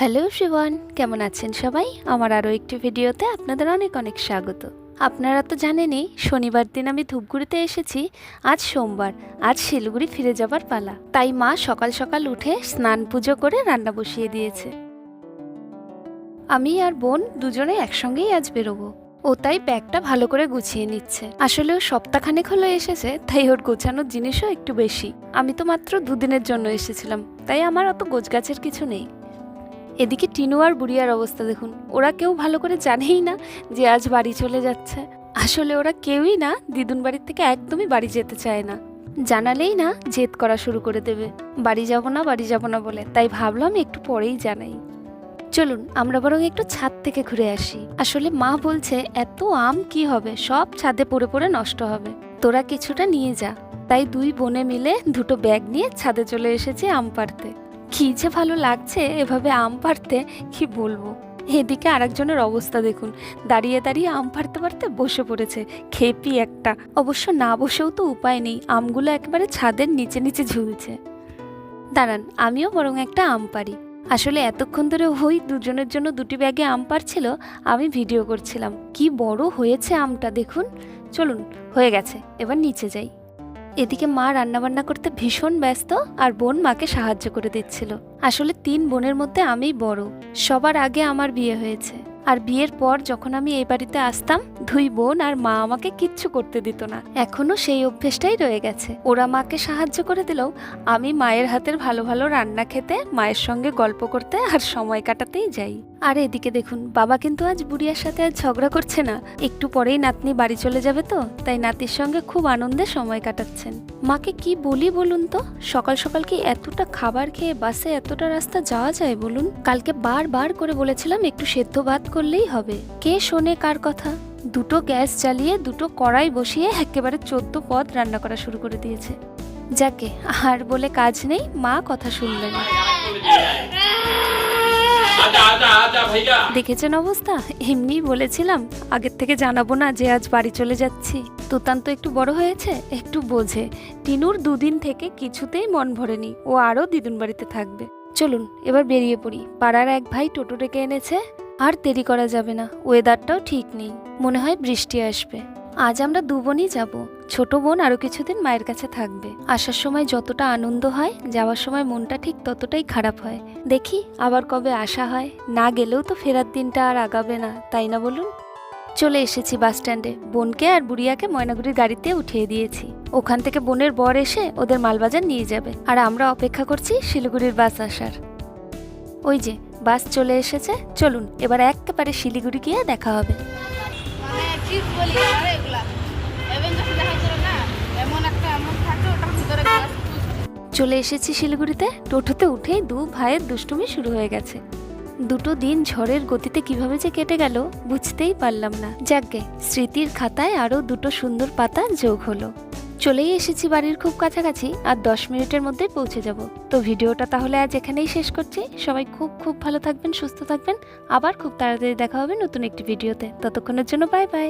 Hello Shivan কেমন আছেন সবাই? আমার আরও একটি ভিডিওতে আপনাদের অনেক অনেক স্বাগত। আপনারা তো জানেনই, শনিবার দিন আমি ধূপগুড়িতে এসেছি। আজ সোমবার, আজ শিলিগুড়ি ফিরে যাবার পালা। তাই মা সকাল সকাল উঠে স্নান পুজো করে রান্না বসিয়ে দিয়েছে। আমি আর বোন দুজনে একসঙ্গেই আজ বেরোবো। ও তাই ব্যাগটা ভালো করে গুছিয়ে নিচ্ছে। আসলে ও সপ্তাহখানেক হলো এসেছে, তাই ওর গোছানোর জিনিসও একটু বেশি। আমি তো মাত্র দুদিনের জন্য এসেছিলাম, তাই আমার অত গোছগাছের কিছু নেই। এদিকে টিনু আর বুড়িয়ার অবস্থা দেখুন। ওরা কেউ ভালো করে জানেই না যে আজ বাড়ি চলে যাচ্ছে। আসলে ওরা কেউই না, দিদুন বাড়ির থেকে একদমই বাড়ি যেতে চায় না। জানালেই না জেদ করা শুরু করে দেবে। বাড়ি যাব না, বাড়ি যাব না বলে। তাই ভাবলাম একটু পরেই জানাই। চলুন, আমরা বরং একটু ছাদ থেকে ঘুরে আসি। আসলে মা বলছে, এত আম কি হবে? সব ছাদে পড়ে পড়ে নষ্ট হবে। তোরা কিছুটা নিয়ে যা। তাই দুই বোনে মিলে দুটো ব্যাগ নিয়ে ছাদে চলে এসেছি আম পাড়তে। কি যে ভালো লাগছে এভাবে আম পাড়তে কি বলব? এদিকে আরেকজনের অবস্থা দেখুন। দাঁড়িয়ে দাঁড়িয়ে আম পাড়তে পারতে বসে পড়েছে, খেপি একটা। অবশ্য না বসেও তো উপায় নেই, আমগুলো একেবারে ছাদের নিচে নিচে ঝুলছে। দাঁড়ান, আমিও বরং একটা আম পারি আসলে এতক্ষণ ধরে ওই দুজনের জন্য দুটি ব্যাগে আম পারছিল আমি ভিডিও করছিলাম। কি বড় হয়েছে আমটা দেখুন। চলুন, হয়ে গেছে, এবার নিচে যাই। এদিকে মা রান্নাবান্না করতে ভীষণ ব্যস্ত আর বোন মাকে সাহায্য করে দিচ্ছিল। আসলে তিন বোনের মধ্যে আমি বড়। সবার আগে আমার বিয়ে হয়েছে। আর বিয়ের পর যখন আমি এই বাড়িতে আসতাম, দুই বোন আর মা আমাকে কিচ্ছু করতে দিত না। এখনও সেই অভ্যেসটাই রয়ে গেছে। ওরা মাকে সাহায্য করে দিলেও আমি মায়ের হাতের ভালো ভালো রান্না খেতে, মায়ের সঙ্গে গল্প করতে আর সময় কাটাতেই যাই। আর এদিকে দেখুন, বাবা কিন্তু আজ বুড়িয়ার সাথে আজ ঝগড়া করছে না। একটু পরেই নাতনি বাড়ি চলে যাবে তো, তাই নাতির সঙ্গে খুব আনন্দে সময় কাটাচ্ছেন। মাকে কি বলি বলুন তো? সকাল সকাল কি এতটা খাবার খেয়ে বাসে এতটা রাস্তা যাওয়া যায় বলুন? কালকে বারবার করে বলেছিলাম একটু সেদ্ধ ভাত করলেই হবে। কে শোনে কার কথা? দুটো গ্যাস জ্বালিয়ে দুটো কড়াই বসিয়ে একেবারে চোদ্দ পদ রান্না করা শুরু করে দিয়েছে। যাকে, আর বলে কাজ নেই, মা কথা শুনবে না। দেখেছেন অবস্থা? এমনি বলেছিলাম, আগের থেকে জানাব না যে আজ বাড়ি চলে যাচ্ছি। তুতান তো একটু বড় হয়েছে, একটু বোঝে। টিনুর দুদিন থেকে কিছুতেই মন ভরেনি, ও আরও দিদুন বাড়িতে থাকবে। চলুন, এবার বেরিয়ে পড়ি। পাড়ার এক ভাই টোটো ডেকে এনেছে, আর দেরি করা যাবে না ওয়েদারটাও ঠিক নেই। মনে হয় বৃষ্টি আসবে। আজ আমরা দু বোনই যাব। ছোট বোন আরও কিছুদিন মায়ের কাছে থাকবে। আসার সময় যতটা আনন্দ হয়, যাওয়ার সময় মনটা ঠিক ততটাই খারাপ হয়। দেখি আবার কবে আসা হয়। না গেলেও তো ফেরার দিনটা আর আগাবে না, তাই না বলুন? চলে এসেছি বাস স্ট্যান্ডে। বোনকে আর বুড়িয়াকে ময়নাগুড়ির গাড়িতে উঠিয়ে দিয়েছি। ওখান থেকে বোনের বর এসে ওদের মালবাজার নিয়ে যাবে। আর আমরা অপেক্ষা করছি শিলিগুড়ির বাস আসার। ওই যে, বাস চলে এসেছে। চলুন, এবার একেবারে শিলিগুড়ি গিয়ে দেখা হবে। চলে এসেছি শিলিগুড়িতে। টোটোতে উঠেই দু ভাইয়ের দুষ্টুমি শুরু হয়ে গেছে। দুটো দিন ঝড়ের গতিতে কীভাবে যে কেটে গেল, বুঝতেই পারলাম না। যাকগে, স্মৃতির খাতায় আরও দুটো সুন্দর পাতা যোগ হলো। চলেই এসেছি বাড়ির খুব কাছাকাছি, আর দশ মিনিটের মধ্যে পৌঁছে যাব। তো ভিডিওটা তাহলে আজ এখানেই শেষ করছি। সবাই খুব খুব ভালো থাকবেন, সুস্থ থাকবেন। আবার খুব তাড়াতাড়ি দেখা হবে নতুন একটি ভিডিওতে। ততক্ষণের জন্য বাই বাই